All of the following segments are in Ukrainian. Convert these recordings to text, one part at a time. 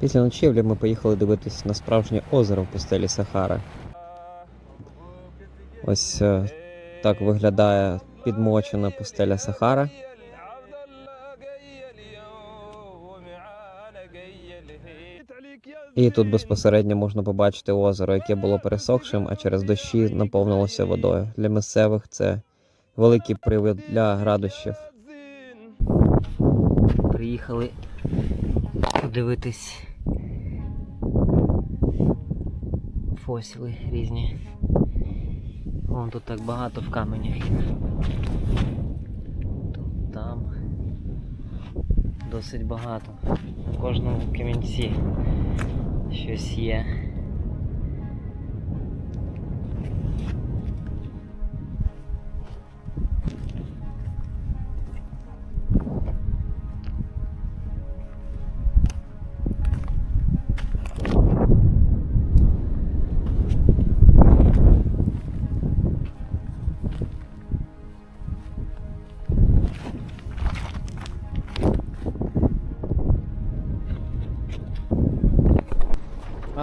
Після ночівлі ми поїхали дивитись на справжнє озеро в пустелі Сахара. Ось е, так виглядає підмочена пустеля Сахара. І тут безпосередньо можна побачити озеро, яке було пересохшим, а через дощі наповнилося водою. Для місцевих це великий привід для радощів. Приїхали подивитись фосіли різні. Вон тут так багато в каменях. Тут там досить багато. У кожному камінці щось є.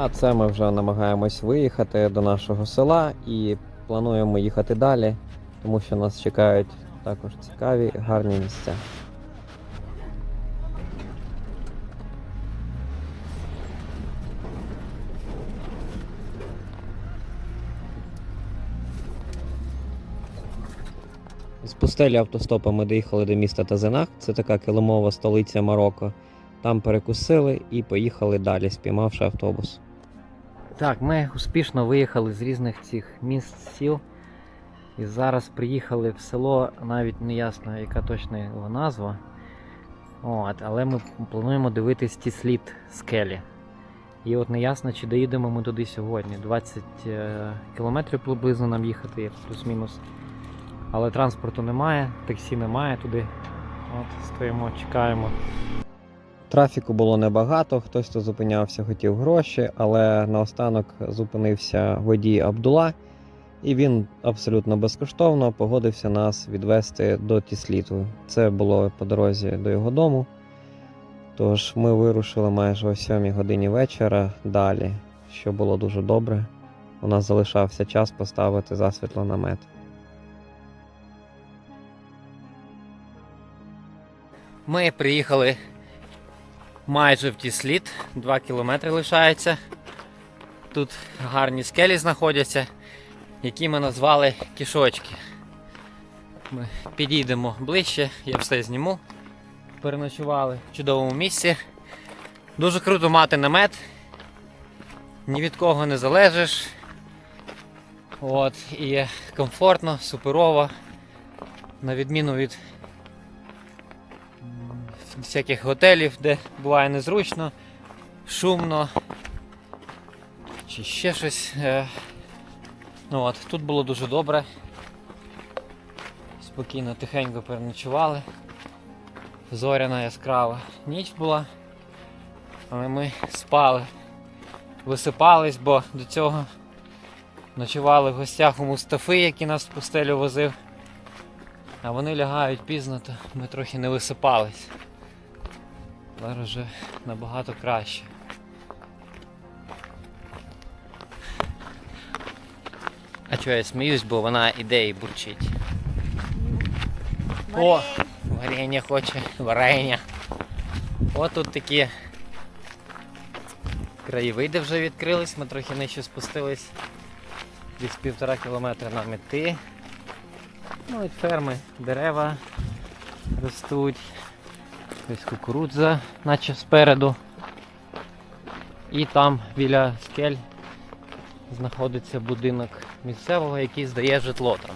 А це ми вже намагаємось виїхати до нашого села і плануємо їхати далі, тому що нас чекають також цікаві, гарні місця. З пустелі автостопом ми доїхали до міста Тазенах. Це така килимова столиця Марокко. Там перекусили і поїхали далі, спіймавши автобус. Так, ми успішно виїхали з різних цих міст сіл. І зараз приїхали в село, навіть не ясно, яка точна його назва. От, але ми плануємо дивитись ті слід скелі. І от не ясно, чи доїдемо ми туди сьогодні. 20 е, кілометрів приблизно нам їхати, плюс-мінус. Але транспорту немає, таксі немає туди. От, стоїмо, чекаємо. Трафіку було небагато, хтось хто зупинявся, хотів гроші, але наостанок зупинився водій Абдула, і він абсолютно безкоштовно погодився нас відвести до Тісліту. Це було по дорозі до його дому. Тож ми вирушили майже о 7 годині вечора далі, що було дуже добре. У нас залишався час поставити засвітло намет. Ми приїхали майже в Тісліт, 2 кілометри лишається. Тут гарні скелі знаходяться, які ми назвали кішочки. Ми підійдемо ближче, я все зніму. Переночували в чудовому місці. Дуже круто мати намет. Ні від кого не залежиш. От, і комфортно, суперово. На відміну від всяких готелів, де буває незручно, шумно чи ще щось. Е, Ну от, Тут було дуже добре. Спокійно, тихенько переночували. Зоряна яскрава ніч була, але ми спали, висипались, бо до цього ночували в гостях у Мустафи, який нас в пустелю возив. А вони лягають пізно, то ми трохи не висипались. Зараз вже набагато краще. А чого я сміюсь, бо вона іде і бурчить. О, варення хоче, варення. От тут такі краєвиди вже відкрились, ми трохи нижче спустились. Десь півтора кілометра нам іти. Ну, від ферми дерева ростуть. Ось кукурудза, наче спереду. І там біля скель знаходиться будинок місцевого, який здає житло там.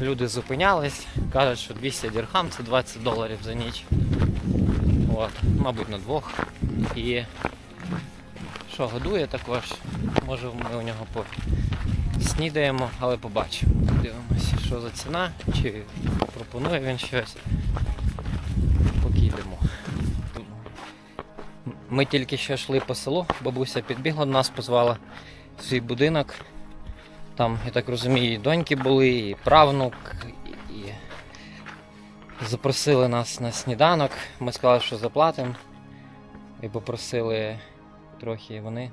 Люди зупинялись, кажуть, що 200 дірхам це 20 доларів за ніч. От, мабуть, на двох. І що годує також. Може ми у нього снідаємо, але побачимо. Дивимося, що за ціна, чи пропонує він щось. Йдемо. Ми тільки що йшли по селу, бабуся підбігла до нас, позвала в свій будинок. Там, я так розумію, і доньки були, і правнук, і, запросили нас на сніданок. Ми сказали, що заплатимо. і попросили трохи вони.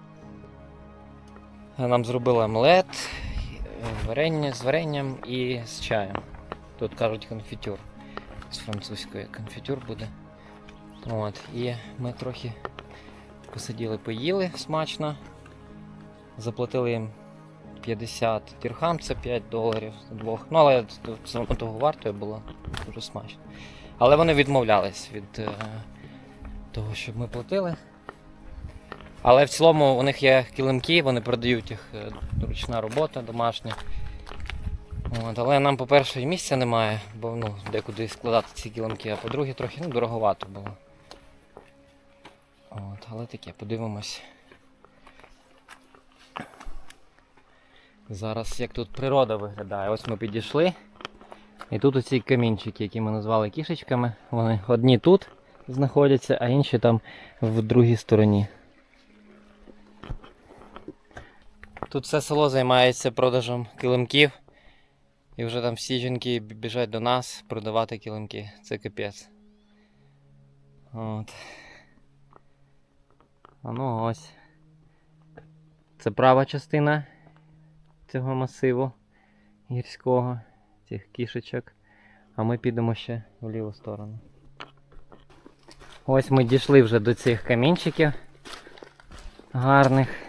Нам зробили омлет, варення з варенням і з чаєм. Тут кажуть конфітюр. З французької конфітюр буде. От, і ми трохи посиділи, поїли смачно. Заплатили їм 50 дірхам, це 5 доларів двох. Ну, але все того вартою було дуже смачно. Але вони відмовлялись від е, того, щоб ми платили. Але в цілому у них є килимки, вони продають їх е, ручна робота домашня. От, але нам, по-перше, і місця немає, бо ну, декуди складати ці килимки, а по-друге, трохи ну, дороговато було. От, але таке, подивимось. Зараз як тут природа виглядає. Ось ми підійшли. І тут оці камінчики, які ми назвали кішечками, вони одні тут знаходяться, а інші там в другій стороні. Тут все село займається продажем килимків. І вже там всі жінки біжать до нас продавати килимки. Це капець. От. А ну ось. Це права частина цього масиву гірського, цих кішечок. А ми підемо ще в ліву сторону. Ось ми дійшли вже до цих камінчиків гарних.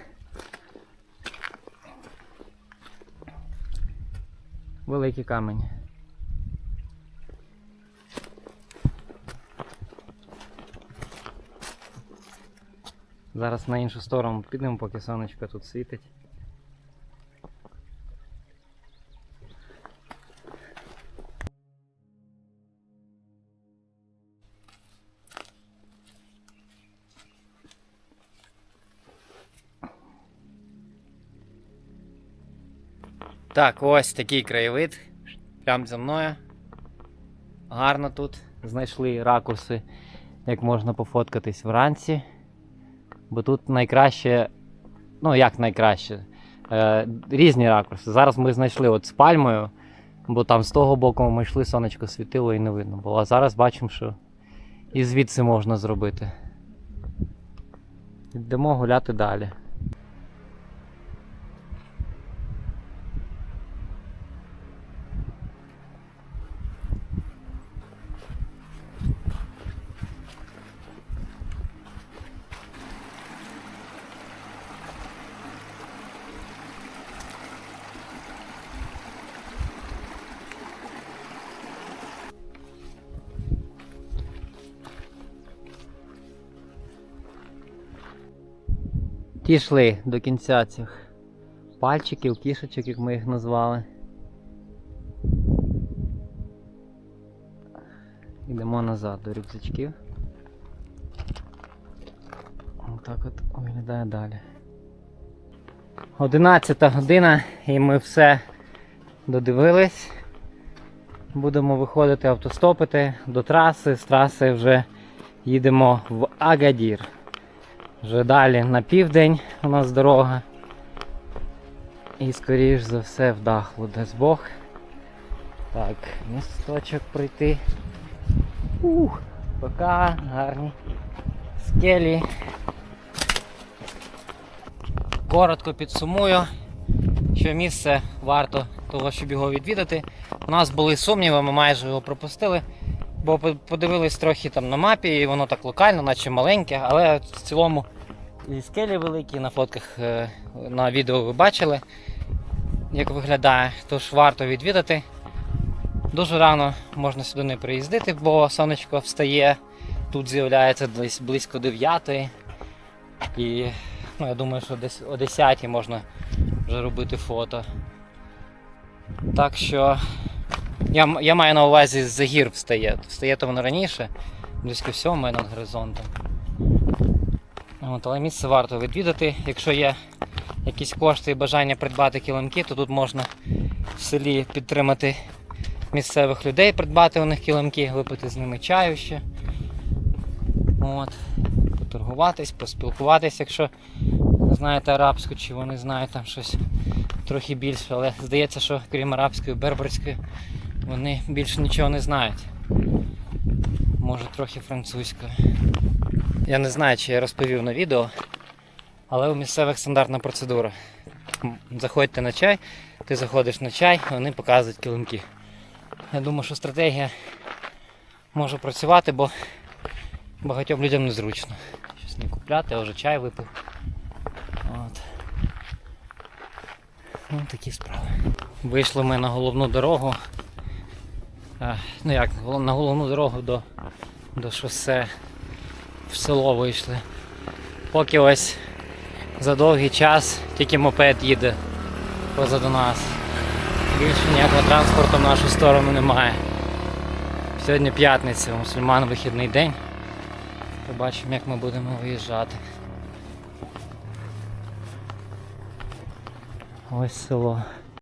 Великий камінь. Зараз на іншу сторону підемо, поки сонечко тут світить. Так, ось такий краєвид. Прямо за мною. Гарно тут. Знайшли ракурси, як можна пофоткатись вранці. Бо тут найкраще. Ну, як найкраще. Е, різні ракурси. Зараз ми знайшли от з пальмою, бо там з того боку ми йшли, сонечко світило і не видно було. А зараз бачимо, що і звідси можна зробити. Йдемо гуляти далі. Дійшли до кінця цих пальчиків, кішечок, як ми їх назвали. Йдемо назад до рюкзачків. Отак от виглядає далі. 11 година і ми все додивились. Будемо виходити автостопити до траси. З траси вже їдемо в Агадір. Вже далі на південь у нас дорога. І скоріш за все в Дахлу дасть Бог. Так, місточок пройти. Ух, пока гарні скелі. Коротко підсумую, що місце варто того, щоб його відвідати. У нас були сумніви, ми майже його пропустили, бо подивились трохи там на мапі, і воно так локально, наче маленьке, але в цілому і скелі великі на фотках е, на відео ви бачили, як виглядає. Тож варто відвідати. Дуже рано можна сюди не приїздити, бо сонечко встає. Тут з'являється десь близько 9. І ну, я думаю, що десь о 10 можна вже робити фото. Так що я, я маю на увазі з гір встає. Встає то воно раніше, близько 7 над горизонтом. От, але місце варто відвідати. Якщо є якісь кошти і бажання придбати килимки, то тут можна в селі підтримати місцевих людей, придбати у них килимки, випити з ними чаю ще. От. Поторгуватись, поспілкуватись, якщо знаєте арабську, чи вони знають там щось трохи більше, але здається, що крім арабської, берберської, вони більше нічого не знають. Може трохи французької. Я не знаю, чи я розповів на відео, але у місцевих стандартна процедура. Заходьте на чай, ти заходиш на чай, вони показують килимки. Я думаю, що стратегія може працювати, бо багатьом людям незручно. Щось не купляти, а вже чай випив. От. Ну, такі справи. Вийшли ми на головну дорогу. Е, Ну як, на головну дорогу до, до шосе в село вийшли. Поки ось за довгий час тільки мопед їде позаду нас. Більше ніякого транспорту в нашу сторону немає. Сьогодні п'ятниця, у мусульман вихідний день. Побачимо, як ми будемо виїжджати. Ось село.